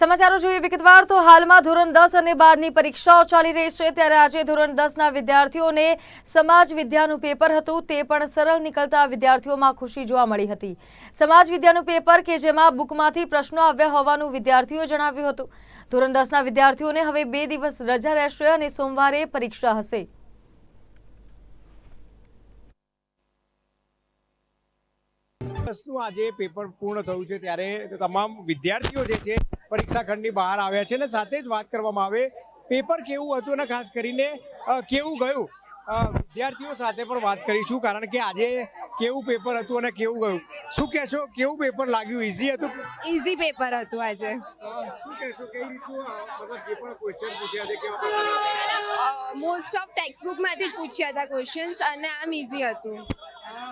સમાચારો જોઈએ વિગતવાર. તો હાલમાં ધોરણ દસ અને બારની પરીક્ષાઓ ચાલી રહી છે. ત્યારે આજે ધોરણ દસના વિદ્યાર્થીઓને સમાજ વિદ્યાનું પેપર હતું. તે પણ સરળ નીકળતા વિદ્યાર્થીઓમાં ખુશી જોવા મળી હતી. સમાજ વિદ્યાનું પેપર કે જેમાં બુકમાંથી પ્રશ્નો આવ્યા હોવાનું વિદ્યાર્થીઓએ જણાવ્યું હતું. ધોરણ દસના વિદ્યાર્થીઓને હવે બે દિવસ રજા રહેશે અને સોમવારે પરીક્ષા હશે. આજે પેપર પૂર્ણ થયું છે. ત્યારે તમામ વિદ્યાર્થીઓ જે છે પરીક્ષા ખંડની બહાર આવ્યા છે અને સાથે જ વાત કરવામાં આવે પેપર કેવું હતું અને ખાસ કરીને કેવું ગયું? વિદ્યાર્થીઓ સાથે પણ વાત કરીશું કારણ કે આજે કેવું પેપર હતું અને કેવું ગયું. શું કહેશો? કેવું પેપર લાગ્યું? ઇઝી હતું? ઇઝી પેપર હતું આજે. શું કહેશો? કઈ રીતનું અ, મતલબ જે પણ ક્વેશ્ચન પૂછ્યા છે કેવા મોસ્ટ ઓફ ટેક્સ્ટ બુકમાંથી જ પૂછ્યા હતા ક્વેશ્ચન્સ અને આમ ઇઝી હતું.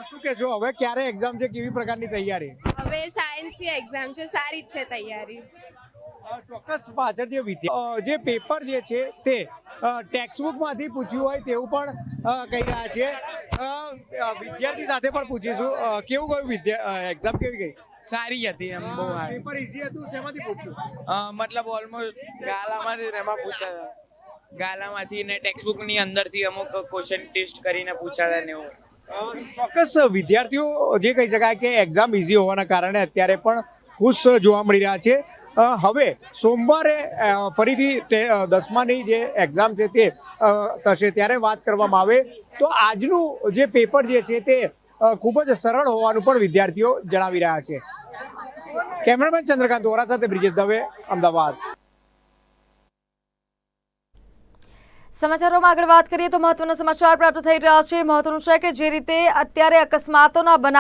શું કહેશો? હવે ક્યારે એક્ઝામ છે? કેવી પ્રકારની તૈયારી? હવે સાયન્સની એક્ઝામ છે સારી જ છે તૈયારી. ચોક્કસ પાછળ જે વિદ્યા જે પેપર જે છે તે ટેક્સ્ટબુકમાંથી પૂછ્યું હોય તેવું પણ કહી રહ્યા છે. વિદ્યાર્થી સાથે પણ પૂછીશું. કેવું ગયું વિદ્યા એક્ઝામ કેવી ગઈ? સારી હતી એમ બહુ પેપર ઇઝી હતું? શેમાંથી પૂછ્યું? મતલબ ઓલમોસ્ટ ગાલામાંથી એમાં પૂછતા. હતા ગાલામાંથી ને ટેક્સ્ટબુકની અંદરથી અમુક ક્વેશ્ચન ટેસ્ટ કરીને પૂછ્યા હતા ને એવું. ચોક્કસ વિદ્યાર્થીઓ જે કહી શકાય કે એક્ઝામ ઇઝી હોવાના કારણે અત્યારે પણ ખુશ જોવા મળી રહ્યા છે. હવે સોમવારે ફરીથી દસમાની જે એક્ઝામ છે તે થશે ત્યારે વાત કરવામાં આવે. તો આજનું જે પેપર જે છે તે ખૂબ જ સરળ હોવાનું પણ વિદ્યાર્થીઓ જણાવી રહ્યા છે. કેમેરામેન ચંદ્રકાંત ઓરા સાથે બ્રિજેશ દવે, અમદાવાદ. સમાચારોમાં આગળ વાત કરીએ તો મહત્વના સમાચાર પ્રાપ્ત થઈ રહ્યા છે. મહત્વનું છે કે જે રીતે અત્યારે અકસ્માતોના બનાવ